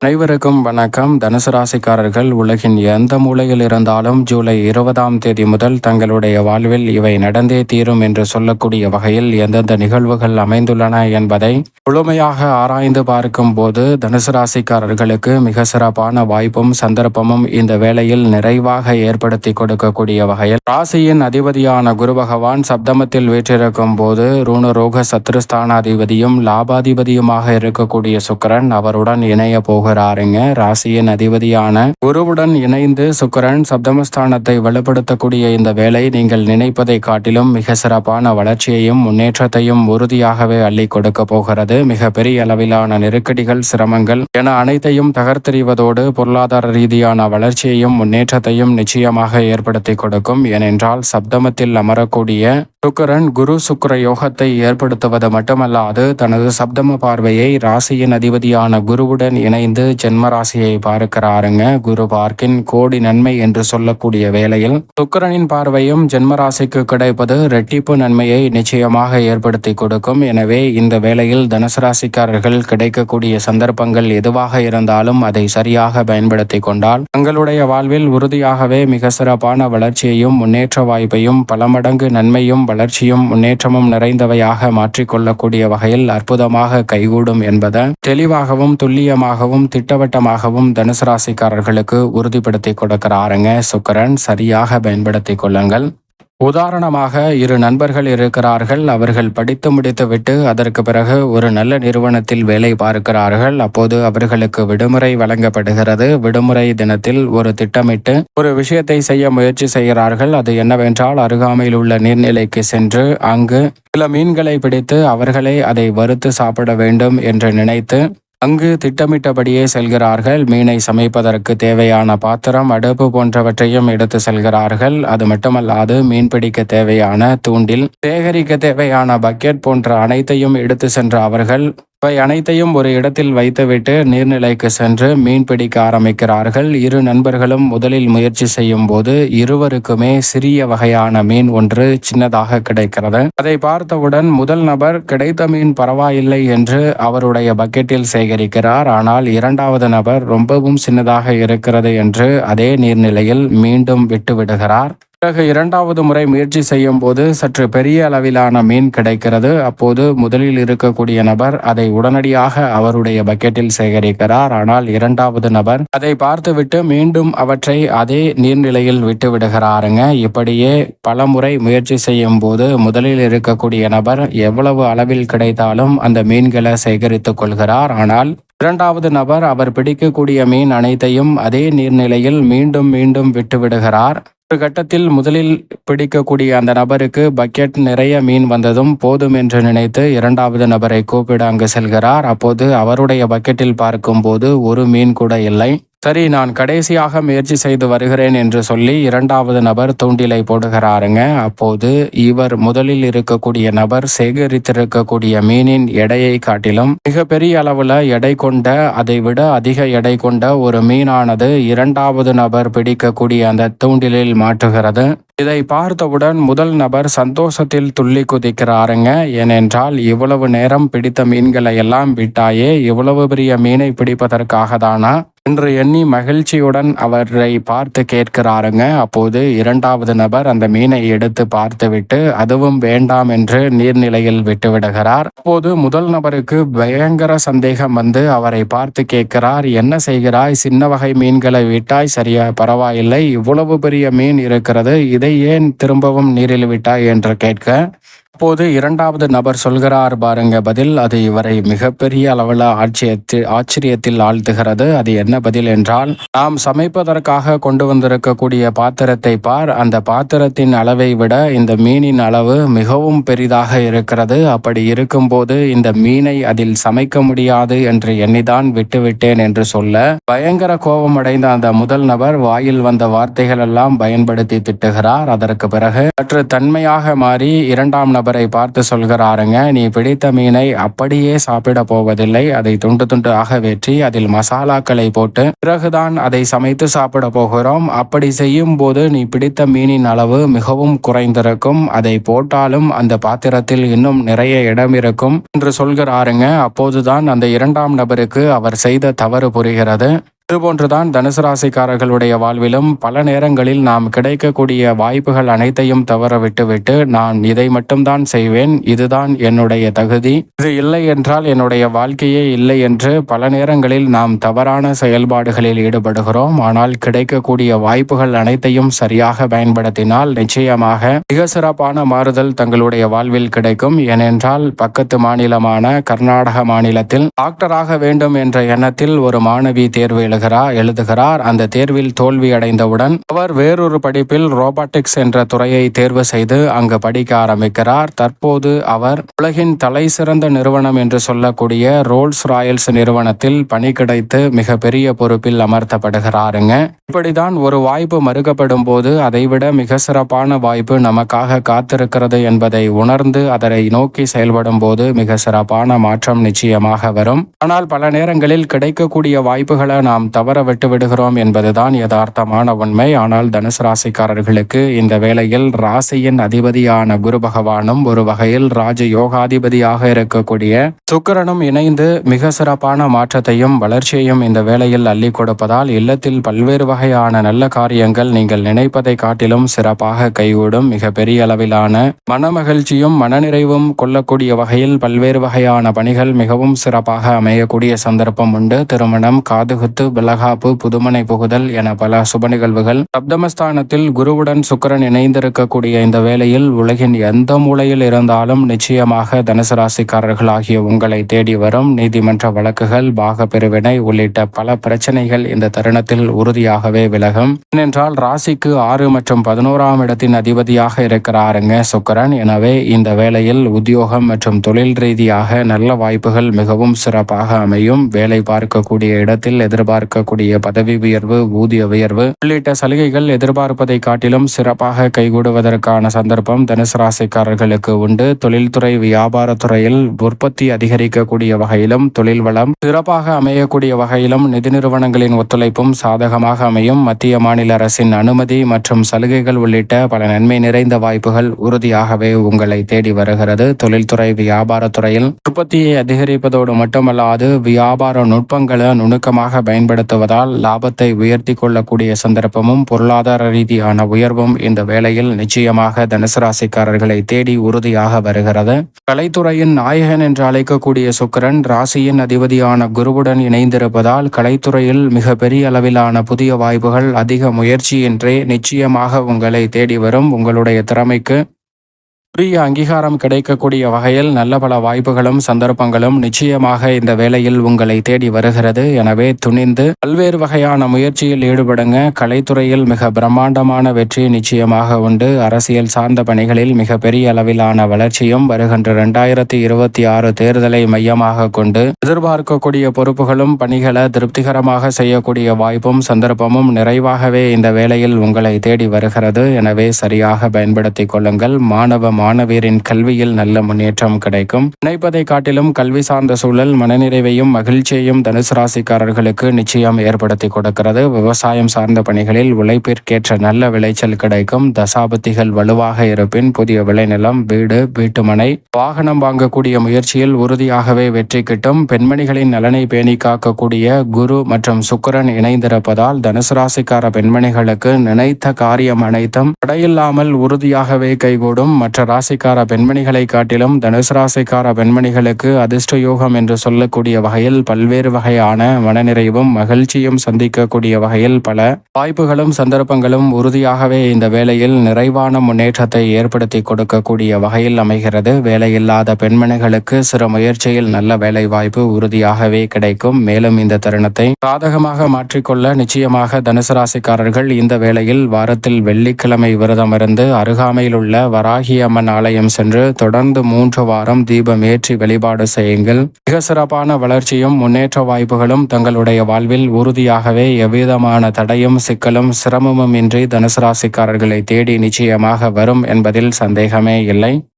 அனைவருக்கும் வணக்கம். தனுசு ராசிக்காரர்கள் உலகின் எந்த மூலையில் இருந்தாலும் ஜூலை இருபதாம் தேதி முதல் தங்களுடைய வாழ்வில் இவை நடந்தே தீரும் என்று சொல்லக்கூடிய வகையில் எந்தெந்த நிகழ்வுகள் அமைந்துள்ளன என்பதை முழுமையாக ஆராய்ந்து பார்க்கும் போது தனுசு ராசிக்காரர்களுக்கு மிக சிறப்பான வாய்ப்பும் சந்தர்ப்பமும் இந்த வேளையில் நிறைவாக ஏற்படுத்தி கொடுக்கக்கூடிய வகையில் ராசியின் அதிபதியான குரு பகவான் சப்தமத்தில் வீற்றிருக்கும் போது ரூணரோக சத்ருஸ்தானாதிபதியும் லாபாதிபதியுமாக இருக்கக்கூடிய சுக்கரன் அவருடன் இணைய போக போகிறாருங்க ராசியின் அதிபதியான குருவுடன் இணைந்து சுக்கரன் சப்தமஸ்தானத்தை வலுப்படுத்தக்கூடிய இந்த வேலை நீங்கள் நினைப்பதை காட்டிலும் மிக சிறப்பான வளர்ச்சியையும் முன்னேற்றத்தையும் உறுதியாகவே அள்ளி கொடுக்க போகிறது. மிக பெரிய அளவிலான நெருக்கடிகள் சிரமங்கள் என அனைத்தையும் தகர்த்தெறிவதோடு பொருளாதார ரீதியான வளர்ச்சியையும் முன்னேற்றத்தையும் நிச்சயமாக ஏற்படுத்தி கொடுக்கும். ஏனென்றால் சப்தமத்தில் அமரக்கூடிய சுக்கரன் குரு சுக்கர யோகத்தை ஏற்படுத்துவது மட்டுமல்லாது தனது சப்தம பார்வையை ராசியின் அதிபதியான குருவுடன் இணைந்து ஜென்ம ராசியை பார்க்கிறாருங்க. குரு பார்க்கின் கோடி நன்மை என்று சொல்லக்கூடிய வேளையில் சுக்கரனின் பார்வையும் ஜென்ம ராசிக்கு கிடைப்பது ரெட்டிப்பு நன்மையை நிச்சயமாக ஏற்படுத்தி கொடுக்கும். எனவே இந்த வேளையில் தனுசு ராசிக்காரர்கள் கிடைக்கக்கூடிய சந்தர்ப்பங்கள் எதுவாக இருந்தாலும் அதை சரியாக பயன்படுத்தி கொண்டால் தங்களுடைய வாழ்வில் உறுதியாகவே மிக சிறப்பான வளர்ச்சியையும் முன்னேற்ற வாய்ப்பையும் பல மடங்கு நன்மையும் வளர்ச்சியும் முன்னேற்றமும் நிறைந்தவையாக மாற்றிக்கொள்ளக்கூடிய வகையில் அற்புதமாக கைகூடும் என்பதை தெளிவாகவும் துல்லியமாகவும் திட்டவட்டமாகவும் தனுசு ராசிக்காரர்களுக்கு உறுதிப்படுத்தி கொடுக்கிறாருங்க சுக்கரன். சரியாக பயன்படுத்தி கொள்ளுங்கள். உதாரணமாக இரு நண்பர்கள் இருக்கிறார்கள். அவர்கள் படித்து முடித்துவிட்டு அதற்கு பிறகு ஒரு நல்ல நிறுவனத்தில் வேலை பார்க்கிறார்கள். அப்போது அவர்களுக்கு விடுமுறை வழங்கப்படுகிறது. விடுமுறை தினத்தில் ஒரு திட்டமிட்டு ஒரு விஷயத்தை செய்ய முயற்சி செய்கிறார்கள். அது என்னவென்றால் அருகாமையில் உள்ள நீர்நிலைக்கு சென்று அங்கு சில மீன்களை பிடித்து அவர்களே அதை வறுத்து சாப்பிட வேண்டும் என்று நினைத்து அங்கு திட்டமிட்டபடியே செல்கிறார்கள். மீனை சமைப்பதற்கு தேவையான பாத்திரம் அடுப்பு போன்றவற்றையும் எடுத்து செல்கிறார்கள். அது மட்டுமல்லாது மீன் பிடிக்க தேவையான தூண்டில் சேகரிக்க தேவையான பக்கெட் போன்ற அனைத்தையும் எடுத்து சென்ற அவர்கள் இவை அனைத்தையும் ஒரு இடத்தில் வைத்துவிட்டு நீர்நிலைக்கு சென்று மீன் பிடிக்க ஆரம்பிக்கிறார்கள். இரு நண்பர்களும் முதலில் முயற்சி செய்யும் போது இருவருக்குமே சிறிய வகையான மீன் ஒன்று சின்னதாக கிடைக்கிறது. அதை பார்த்தவுடன் முதல் நபர் கிடைத்த மீன் பரவாயில்லை என்று அவருடைய பக்கெட்டில் சேகரிக்கிறார். ஆனால் இரண்டாவது நபர் ரொம்பவும் சின்னதாக இருக்கிறது என்று அதே நீர்நிலையில் மீண்டும் விட்டுவிடுகிறார். பிறகு இரண்டாவது முறை முயற்சி செய்யும் போது சற்று பெரிய அளவிலான மீன் கிடைக்கிறது. அப்போது முதலில் இருக்கக்கூடிய நபர் அதை உடனடியாக அவருடைய பக்கெட்டில் சேகரிக்கிறார். ஆனால் இரண்டாவது நபர் அதை பார்த்துவிட்டு மீண்டும் அவற்றை அதே நீர்நிலையில் விட்டு விடுகிறாருங்க. இப்படியே பல முறை முயற்சி செய்யும் போது முதலில் இருக்கக்கூடிய நபர் எவ்வளவு அளவில் கிடைத்தாலும் அந்த மீன்களை சேகரித்துக் கொள்கிறார். ஆனால் இரண்டாவது நபர் அவர் பிடிக்கக்கூடிய மீன் அனைத்தையும் அதே நீர்நிலையில் மீண்டும் மீண்டும் விட்டுவிடுகிறார் ஒரு கட்டத்தில் முதலில் பிடிக்கக்கூடிய அந்த நபருக்கு பக்கெட் நிறைய மீன் வந்ததும் போதும் என்று நினைத்து இரண்டாவது நபரை கூப்பிட அங்கு செல்கிறார். அப்போது அவருடைய பக்கெட்டில் பார்க்கும்போது ஒரு மீன் கூட இல்லை. சரி நான் கடைசியாக முயற்சி செய்து வருகிறேன் என்று சொல்லி இரண்டாவது நபர் தூண்டிலை போடுகிறாருங்க. அப்போது இவர் முதலில் இருக்கக்கூடிய நபர் சேகரித்திருக்கக்கூடிய மீனின் எடையை காட்டிலும் மிகப்பெரிய அளவுல எடை கொண்ட அதை விட அதிக எடை கொண்ட ஒரு மீனானது இரண்டாவது நபர் பிடிக்கக்கூடிய அந்த தூண்டிலில் மாற்றுகிறது இதை பார்த்தவுடன் முதல் நபர் சந்தோஷத்தில் துள்ளி குதிக்கிறாருங்க. ஏனென்றால் இவ்வளவு நேரம் பிடித்த மீன்களை எல்லாம் விட்டாயே இவ்வளவு பெரிய மீனை பிடிப்பதற்காக தானா என்று எண்ணி மகிழ்ச்சியுடன் அவரை பார்த்து கேட்கிறாருங்க. அப்போது இரண்டாவது நபர் அந்த மீனை எடுத்து பார்த்துவிட்டு அதுவும் வேண்டாம் என்று நீர்நிலையில் விட்டுவிடுகிறார். அப்போது முதல் நபருக்கு பயங்கர சந்தேகம் வந்து அவரை பார்த்து கேட்கிறார் என்ன செய்கிறாய்? சின்ன வகை மீன்களை விட்டாய்? சரியா? பரவாயில்லை. இவ்வளவு பெரிய மீன் இருக்கிறது. இதை ஏன் திரும்பவும் நீரில் விட்டாய்? என்று கேட்க அப்போது இரண்டாவது நபர் சொல்கிறார் பாருங்க பதில் அது இவரை மிகப்பெரிய அளவில் ஆட்சியத்தில் ஆச்சரியத்தில் ஆழ்த்துகிறது. அது என்ன பதில் என்றால் நாம் சமைப்பதற்காக கொண்டு வந்திருக்கக்கூடிய பாத்திரத்தை பார் அந்த பாத்திரத்தின் அளவை விட இந்த மீனின் அளவு மிகவும் பெரிதாக இருக்கிறது. அப்படி இருக்கும்போது இந்த மீனை அதில் சமைக்க முடியாது என்று எண்ணிதான் விட்டுவிட்டேன் என்று சொல்ல பயங்கர கோபம் அடைந்த அந்த முதல் நபர் வாயில் வந்த வார்த்தைகள் எல்லாம் பயன்படுத்தி திட்டுகிறார். அதற்கு பிறகு சற்று தன்மையாக மாறி இரண்டாம் நபரை பார்த்து சொல்கிறாருங்க நீ பிடித்த மீனை அப்படியே சாப்பிட போவதில்லை. அதை துண்டு துண்டு ஆக வெற்றி அதில் மசாலாக்களை போட்டு பிறகுதான் அதை சமைத்து சாப்பிட போகிறோம். அப்படி செய்யும் போது நீ பிடித்த மீனின் அளவு மிகவும் குறைந்திருக்கும். அதை போட்டாலும் அந்த பாத்திரத்தில் இன்னும் நிறைய இடம் இருக்கும் என்று சொல்கிறாருங்க. அப்போதுதான் அந்த இரண்டாம் நபருக்கு அவர் செய்த தவறு புரிகிறது. இதுபோன்றுதான் தனுசு ராசிக்காரர்களுடைய வாழ்விலும் பல நேரங்களில் நாம் கிடைக்கக்கூடிய வாய்ப்புகள் அனைத்தையும் தவற விட்டுவிட்டு நான் இதை மட்டும்தான் செய்வேன். இதுதான் என்னுடைய தகுதி. இது இல்லை என்றால் என்னுடைய வாழ்க்கையே இல்லை என்று பல நேரங்களில் நாம் தவறான செயல்பாடுகளில் ஈடுபடுகிறோம். ஆனால் கிடைக்கக்கூடிய வாய்ப்புகள் அனைத்தையும் சரியாக பயன்படுத்தினால் நிச்சயமாக மிக சிறப்பான மாறுதல் தங்களுடைய வாழ்வில் கிடைக்கும். ஏனென்றால் பக்கத்து மாநிலமான கர்நாடக மாநிலத்தில் டாக்டராக வேண்டும் என்ற எண்ணத்தில் ஒரு மாணவி தேர்வு எழுகிறார் எழுதுகிறார். அந்த தேர்வில் தோல்வி அடைந்தவுடன் அவர் வேறொரு படிப்பில் ரோபாட்டிக்ஸ் என்ற துறையை தேர்வு செய்து அங்கு படிக்க ஆரம்பிக்கிறார். தற்போது அவர் உலகின் தலை சிறந்த நிறுவனம் என்று சொல்லக்கூடிய ரோல்ஸ் ராயல்ஸ் நிறுவனத்தில் பணி கிடைத்து மிக பெரிய பொறுப்பில் அமர்த்தப்படுகிறாருங்க. இப்படிதான் ஒரு வாய்ப்பு மறுக்கப்படும் போது அதைவிட மிக சிறப்பான வாய்ப்பு நமக்காக காத்திருக்கிறது என்பதை உணர்ந்து அதனை நோக்கி செயல்படும் போது மிக சிறப்பான மாற்றம் நிச்சயமாக வரும். ஆனால் பல நேரங்களில் கிடைக்கக்கூடிய வாய்ப்புகளை நாம் தவற விட்டு விடுகிறோம் என்பதுதான் யதார்த்தமான உண்மை. ஆனால் தனுசு ராசிக்காரர்களுக்கு இந்த வேளையில் ராசியின் அதிபதியான குரு பகவானும் ஒரு வகையில் ராஜ யோகாதிபதியாக இருக்கக்கூடிய சுக்கரனும் இணைந்து மிக சிறப்பான மாற்றத்தையும் வளர்ச்சியையும் இந்த வேளையில் அள்ளி கொடுப்பதால் இல்லத்தில் பல்வேறு வகையான நல்ல காரியங்கள் நீங்கள் நினைப்பதை காட்டிலும் சிறப்பாக கைகூடும். மிக பெரிய அளவிலான மனமகிழ்ச்சியும் மனநிறைவும் கொள்ளக்கூடிய வகையில் பல்வேறு வகையான பணிகள் மிகவும் சிறப்பாக அமையக்கூடிய சந்தர்ப்பம் உண்டு. திருமணம் காதுகுத்து விலகாப்பு புதுமனை புகுதல் என பல சுப நிகழ்வுகள். சப்தமஸ்தானத்தில் குருவுடன் சுக்கரன் இணைந்திருக்கக்கூடிய இந்த வேளையில் உலகின் எந்த மூலையில் இருந்தாலும் நிச்சயமாக தனுசு ராசிக்காரர்கள் ஆகிய உங்களை தேடி வரும் நீதிமன்ற வழக்குகள் பாக பிரிவினை உள்ளிட்ட பல பிரச்சனைகள் இந்த தருணத்தில் உறுதியாகவே விலகும். ஏனென்றால் ராசிக்கு ஆறு மற்றும் பதினோராம் இடத்தின் அதிபதியாக இருக்கிறாருங்க சுக்கரன். எனவே இந்த வேளையில் உத்தியோகம் மற்றும் தொழில் ரீதியாக நல்ல வாய்ப்புகள் மிகவும் சிறப்பாக அமையும். வேலை பார்க்கக்கூடிய இடத்தில் எதிர்பார்க்கக்கூடிய பதவி உயர்வு ஊதிய உயர்வு உள்ளிட்ட சலுகைகள் எதிர்பார்ப்பதை காட்டிலும் சிறப்பாக கைகூடுவதற்கான சந்தர்ப்பம் தனுசு ராசிக்காரர்களுக்கு உண்டு. தொழில்துறை வியாபாரத்துறையில் உற்பத்தி அதிகரிக்கக்கூடிய வகையிலும் தொழில் வளம் சிறப்பாக அமையக்கூடிய வகையிலும் நிதி நிறுவனங்களின் ஒத்துழைப்பும் சாதகமாக அமையும். மத்திய மாநில அரசின் அனுமதி மற்றும் சலுகைகள் உள்ளிட்ட பல நன்மை நிறைந்த வாய்ப்புகள் உறுதியாகவே உங்களை தேடி வருகிறது. தொழில்துறை வியாபாரத்துறையில் உற்பத்தியை அதிகரிப்பதோடு மட்டுமல்லாது வியாபார நுட்பங்களை நுணுக்கமாக மேம்படுத்துவதால் லாபத்தை உயர்த்தி கொள்ளக்கூடிய சந்தர்ப்பமும் பொருளாதார ரீதியான உயர்வும் இந்த வேளையில் நிச்சயமாக தனுசு ராசிக்காரர்களை தேடி உறுதியாக வருகிறது. கலைத்துறையின் நாயகன் என்று அழைக்கக்கூடிய சுக்கிரன் ராசியின் அதிபதியான குருவுடன் இணைந்திருப்பதால் கலைத்துறையில் மிக பெரிய அளவிலான புதிய வாய்ப்புகள் அதிக முயற்சியின்றே நிச்சயமாக உங்களை தேடி வரும் உங்களுடைய திறமைக்கு உரிய அங்கீகாரம் கிடைக்கக்கூடிய வகையில் நல்ல பல வாய்ப்புகளும் சந்தர்ப்பங்களும் நிச்சயமாக இந்த வேளையில் உங்களை தேடி வருகிறது. எனவே துணிந்து பல்வேறு வகையான முயற்சியில் ஈடுபடுங்க. கலைத்துறையில் மிக பிரம்மாண்டமான வெற்றி நிச்சயமாக உண்டு. அரசியல் சார்ந்த பணிகளில் மிக பெரிய அளவிலான வளர்ச்சியும் வருகின்ற இரண்டாயிரத்தி இருபத்தி ஆறு தேர்தலை மையமாக கொண்டு எதிர்பார்க்கக்கூடிய பொறுப்புகளும் பணிகளை திருப்திகரமாக செய்யக்கூடிய வாய்ப்பும் சந்தர்ப்பமும் நிறைவாகவே இந்த வேளையில் உங்களை தேடி வருகிறது. எனவே சரியாக பயன்படுத்திக் கொள்ளுங்கள். மாணவ மாணவியரின் கல்வியில் நல்ல முன்னேற்றம் கிடைக்கும். நினைப்பதை காட்டிலும் கல்வி சார்ந்த சூழல் மனநிறைவையும் மகிழ்ச்சியையும் தனுசு ராசிக்காரர்களுக்கு நிச்சயம் ஏற்படுத்தி கொடுக்கிறது. விவசாயம் சார்ந்த பணிகளில் உழைப்பிற்கேற்ற நல்ல விளைச்சல் கிடைக்கும். தசாபத்திகள் வலுவாக இருப்பின் புதிய விளைநிலம் வீடு வீட்டுமனை வாகனம் வாங்கக்கூடிய முயற்சியில் உறுதியாகவே வெற்றி கிட்டும். பெண்மணிகளின் நலனை பேணி காக்கக்கூடிய குரு மற்றும் சுக்கரன் இணைந்திருப்பதால் தனுசு ராசிக்கார பெண்மணிகளுக்கு நினைத்த காரியம் அனைத்தும் தடையில்லாமல் உறுதியாகவே கைகூடும். மற்ற ராசிக்கார பெண்மணிகளை காட்டிலும் தனுசு ராசிக்கார பெண்மணிகளுக்கு அதிர்ஷ்ட யோகம் என்று சொல்லக்கூடிய வகையில் பல்வேறு வகையான மனநிறைவும் மகிழ்ச்சியும் சந்திக்கக்கூடிய வகையில் பல வாய்ப்புகளும் சந்தர்ப்பங்களும் உறுதியாகவே இந்த வேளையில் நிறைவான முன்னேற்றத்தை ஏற்படுத்தி கொடுக்கக்கூடிய வகையில் அமைகிறது. வேலையில்லாத பெண்மணிகளுக்கு சிறு முயற்சியில் நல்ல வேலை வாய்ப்பு உறுதியாகவே கிடைக்கும். மேலும் இந்த தருணத்தை சாதகமாக மாற்றிக்கொள்ள நிச்சயமாக தனுசு ராசிக்காரர்கள் இந்த வேளையில் வாரத்தில் வெள்ளிக்கிழமை விரதமிருந்து அருகாமையில் உள்ள வராகி அம்மன் ஆலயம் சென்று தொடர்ந்து மூன்று வாரம் தீபம் ஏற்றி வழிபாடு செய்யுங்கள். மிக சிறப்பான வளர்ச்சியும் முன்னேற்ற வாய்ப்புகளும் தங்களுடைய வாழ்வில் உறுதியாகவே எவ்விதமான தடையும் சிக்கலும் சிரமமும் இன்றி தனுசு ராசிக்காரர்களை தேடி நிச்சயமாக வரும் என்பதில் சந்தேகமே இல்லை.